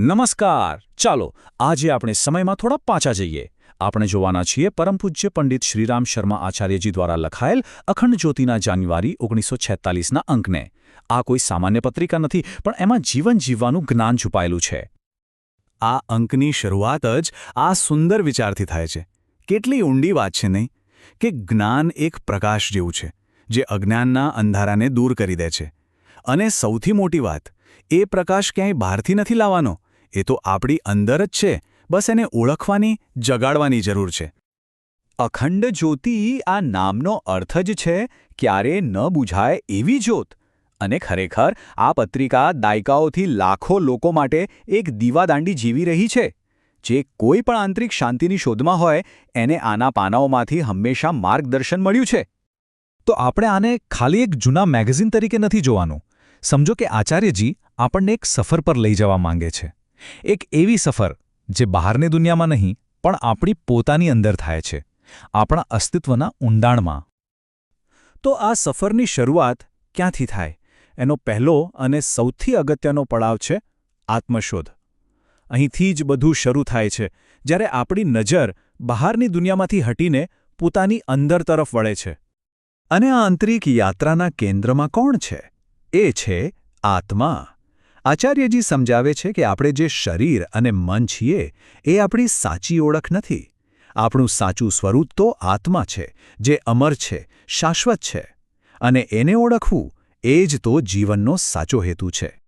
નમસ્કાર. ચાલો, આજે આપણે સમયમાં થોડા પાછા જઈએ. આપણે જોવાના છીએ પરમ પૂજ્ય પંડિત શ્રીરામ શર્મા આચાર્યજી દ્વારા લખાયેલ અખંડ જ્યોતિના જાન્યુઆરી ઓગણીસો છેતાલીસના અંકને. આ કોઈ સામાન્ય પત્રિકા નથી, પણ એમાં જીવન જીવવાનું જ્ઞાન છુપાયેલું છે. આ અંકની શરૂઆત જ આ સુંદર વિચારથી થાય છે. કેટલી ઊંડી વાત છે નહીં? કે જ્ઞાન એક પ્રકાશ જેવું છે, જે અજ્ઞાનના અંધારાને દૂર કરી દે છે. અને સૌથી મોટી વાત, એ પ્રકાશ ક્યાંય બહારથી નથી લાવવાનો? એ તો આપણી અંદર જ છે. બસ એને ઓળખવાની, જગાડવાની જરૂર છે. અખંડ જ્યોતિ આ નામનો અર્થ જ છે, ક્યારે ન બુઝાય એવી જ્યોત. અને ખરેખર, આ પત્રિકા દાયકાઓથી લાખો લોકો માટે એક દીવાદાંડી જીવી રહી છે. જે કોઈ પણ આંતરિક શાંતિની શોધમાં હોય, એને આના પાનાઓમાંથી હંમેશા માર્ગદર્શન મળ્યું છે. તો આપણે આને ખાલી એક જૂના મેગેઝિન તરીકે નથી જોવાનું. સમજો કે આચાર્યજી આપણને એક સફર પર લઈ જવા માંગે છે. એક એવી સફર જે બહારની દુનિયામાં નહીં, પણ આપણી પોતાની અંદર થાય છે, આપણા અસ્તિત્વના ઊંડાણમાં. તો આ સફરની શરૂઆત ક્યાંથી થાય? એનો પહેલો અને સૌથી અગત્યનો પડાવ છે આત્મશોધ. અહીંથી જ બધું શરૂ થાય છે, જ્યારે આપણી નજર બહારની દુનિયામાંથી હટીને પોતાની અંદર તરફ વળે છે. અને આ આંતરિક યાત્રાના કેન્દ્રમાં કોણ છે? એ છે આત્મા. આચાર્યજી સમજાવે છે કે આપણે જે શરીર અને મન છીએ, એ આપણી સાચી ઓળખ નથી. આપણું સાચું સ્વરૂપ તો આત્મા છે, જે અમર છે, શાશ્વત છે. અને એને ઓળખવું, એ જ તો જીવનનો સાચો હેતુ છે.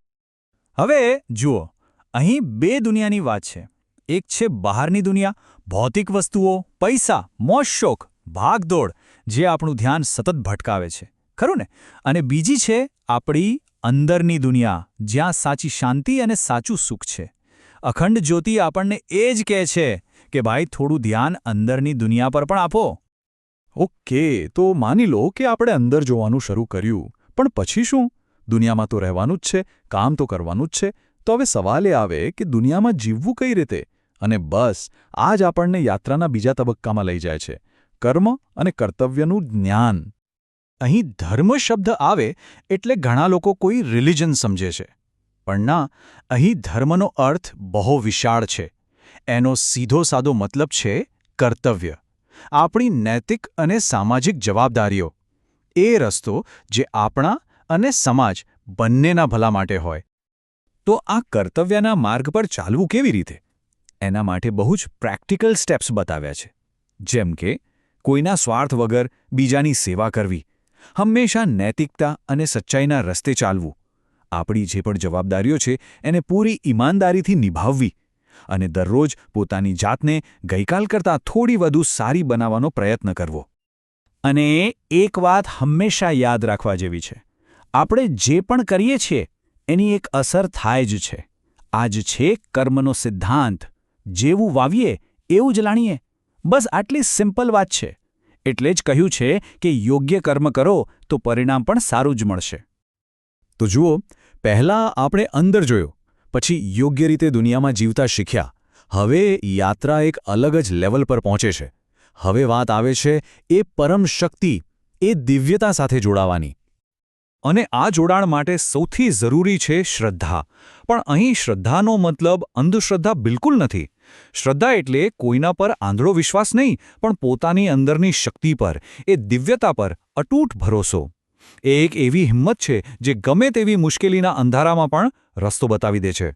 હવે, જુઓ, અહીં બે દુનિયાની વાત છે. એક છે બહારની દુનિયા, ભૌતિક વસ્તુઓ, પૈસા મોજશોખ ભાગદોડ, જે આપણું ધ્યાન સતત ભટકાવે છે. ખરું ને? અને બીજી છે આપણી અંદરની દુનિયા જ્યાં સાચી શાંતિ અને સાચું સુખ છે. અખંડ જ્યોતિ આપણને એ જ કહે છે કે, ભાઈ, થોડું ધ્યાન અંદરની દુનિયા પર પણ આપો. ઓકે, તો માની લો કે આપણે અંદર જોવાનું શરૂ કર્યું, પણ પછી શું? દુનિયામાં તો રહેવાનું જ છે, કામ તો કરવાનું જ છે, તો હવે સવાલ એ આવે કે દુનિયામાં જીવવું કઈ રીતે? અને બસ આ જ આપણને યાત્રાના બીજા તબક્કામાં લઈ જાય છે, કર્મ અને કર્તવ્યનું જ્ઞાન. અહીં ધર્મ શબ્દ આવે એટલે ઘણા લોકો કોઈ રિલિજન સમજે છે. પણ ના, અહીં ધર્મનો અર્થ બહુ વિશાળ છે. એનો સીધો સાદો મતલબ છે કર્તવ્ય. આપણી નૈતિક અને સામાજિક જવાબદારીઓ. એ રસ્તો જે આપણા અને સમાજ બંનેના ભલા માટે હોય. તો આ કર્તવ્યના માર્ગ પર ચાલવું કેવી રીતે? એના માટે બહુ જ પ્રેક્ટિકલ સ્ટેપ્સ બતાવ્યા છે. જેમ કે, કોઈના સ્વાર્થ વગર બીજાની સેવા કરવી. હંમેશા નૈતિકતા અને સચ્ચાઈના રસ્તે ચાલવું. આપણી જે પણ જવાબદારીઓ છે, એને પૂરી ઈમાનદારીથી નિભાવવી અને દરરોજ પોતાની જાતને ગઈકાલ કરતાં થોડી વધુ સારી બનાવવાનો પ્રયત્ન કરવો. અને એક વાત હંમેશા યાદ રાખવા જેવી છે. આપણે જે પણ કરીએ છીએ, એની એક અસર થાય જ છે. આ જ છે કર્મનો સિદ્ધાંત. જેવું વાવીએ, એવું જ લાણીએ. બસ આટલી સિમ્પલ વાત છે. એટલે જ કહ્યું છે કે યોગ્ય કર્મ કરો તો પરિણામ પણ સારું જ મળશે. તો જુઓ, પહેલાં આપણે અંદર જોયો, પછી યોગ્ય રીતે દુનિયામાં જીવતા શીખ્યા. હવે યાત્રા એક અલગ જ લેવલ પર પહોંચે છે. હવે વાત આવે છે એ પરમ શક્તિ, એ દિવ્યતા સાથે જોડાવાની. અને આ જોડાણ માટે સૌથી જરૂરી છે શ્રદ્ધા. પણ અહીં શ્રદ્ધાનો મતલબ અંધશ્રદ્ધા બિલકુલ નથી. શ્રદ્ધા એટલે કોઈના પર આંધળો વિશ્વાસ નહીં, પણ પોતાની અંદરની શક્તિ પર, એ દિવ્યતા પર અટૂટ ભરોસો. એ એક એવી હિંમત છે જે ગમે તેવી મુશ્કેલીના અંધારામાં પણ રસ્તો બતાવી દે છે.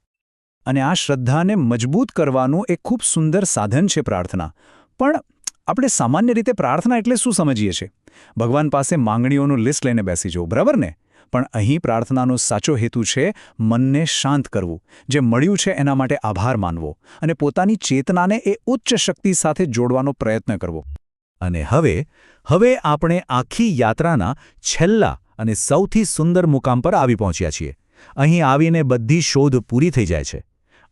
અને આ શ્રદ્ધાને મજબૂત કરવાનું એક ખૂબ સુંદર સાધન છે પ્રાર્થના. પણ આપણે સામાન્ય રીતે પ્રાર્થના એટલે શું સમજીએ છીએ? ભગવાન પાસે માંગણીઓનું લિસ્ટ લઈને બેસી જવું, બરાબર ને? પણ અહીં પ્રાર્થનાનો સાચો હેતુ છે મનને શાંત કરવું. જે મળ્યું છે એના માટે આભાર માનવો અને પોતાની ચેતનાને એ ઉચ્ચ શક્તિ સાથે જોડવાનો પ્રયત્ન કરવો. અને હવે હવે આપણે આખી યાત્રાના છેલ્લા અને સૌથી સુંદર મુકામ પર આવી પહોંચ્યા છીએ. અહીં આવીને બધી શોધ પૂરી થઈ જાય છે.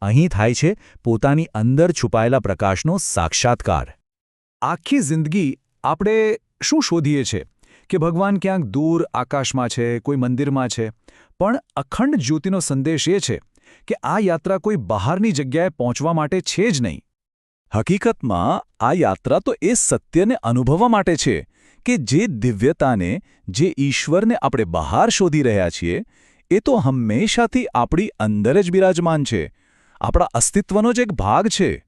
અહીં થાય છે પોતાની અંદર છુપાયેલા પ્રકાશનો સાક્ષાત્કાર. આખી જિંદગી આપણે શું શોધીએ છીએ? કે ભગવાન ક્યાંક દૂર આકાશમાં છે, કોઈ મંદિરમાં છે. પણ અખંડ જ્યોતિનો સંદેશ એ છે કે આ યાત્રા કોઈ બહારની જગ્યાએ પહોંચવા માટે છે જ નહીં. હકીકતમાં, આ યાત્રા તો એ સત્યને અનુભવવા માટે છે કે જે દિવ્યતાને, જે ઈશ્વરને આપણે બહાર શોધી રહ્યા છીએ, એ તો હંમેશાથી આપણી અંદર જ બિરાજમાન છે. આપણા અસ્તિત્વનો જ એક ભાગ છે.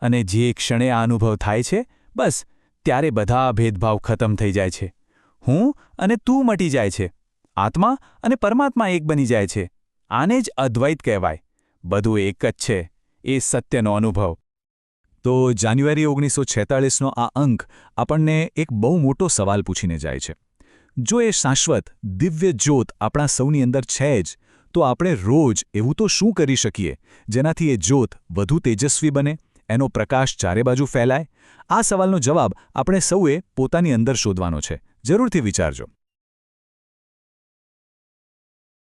અને જે ક્ષણે આ અનુભવ થાય છે, બસ, ત્યારે બધા ભેદભાવ ખતમ થઈ જાય છે. હું અને તું મટી જાય છે. આત્મા અને પરમાત્મા એક બની જાય છે. આને જ અદ્વૈત કહેવાય. બધું એક જ છે. એ સત્યનો અનુભવ. તો જાન્યુઆરી ઓગણીસો છેતાળીસનો આ અંક આપણને એક બહુ મોટો સવાલ પૂછીને જાય છે. જો એ શાશ્વત, દિવ્ય જ્યોત આપણા સૌની અંદર છે જ, તો આપણે રોજ એવું તો શું કરી શકીએ? જેનાથી એ જ્યોત વધુ તેજસ્વી બને, એનો પ્રકાશ ચારે બાજુ ફેલાય? આ સવાલનો જવાબ આપણે સૌએ પોતાની અંદર શોધવાનો છે. જરૂરથી વિચારજો.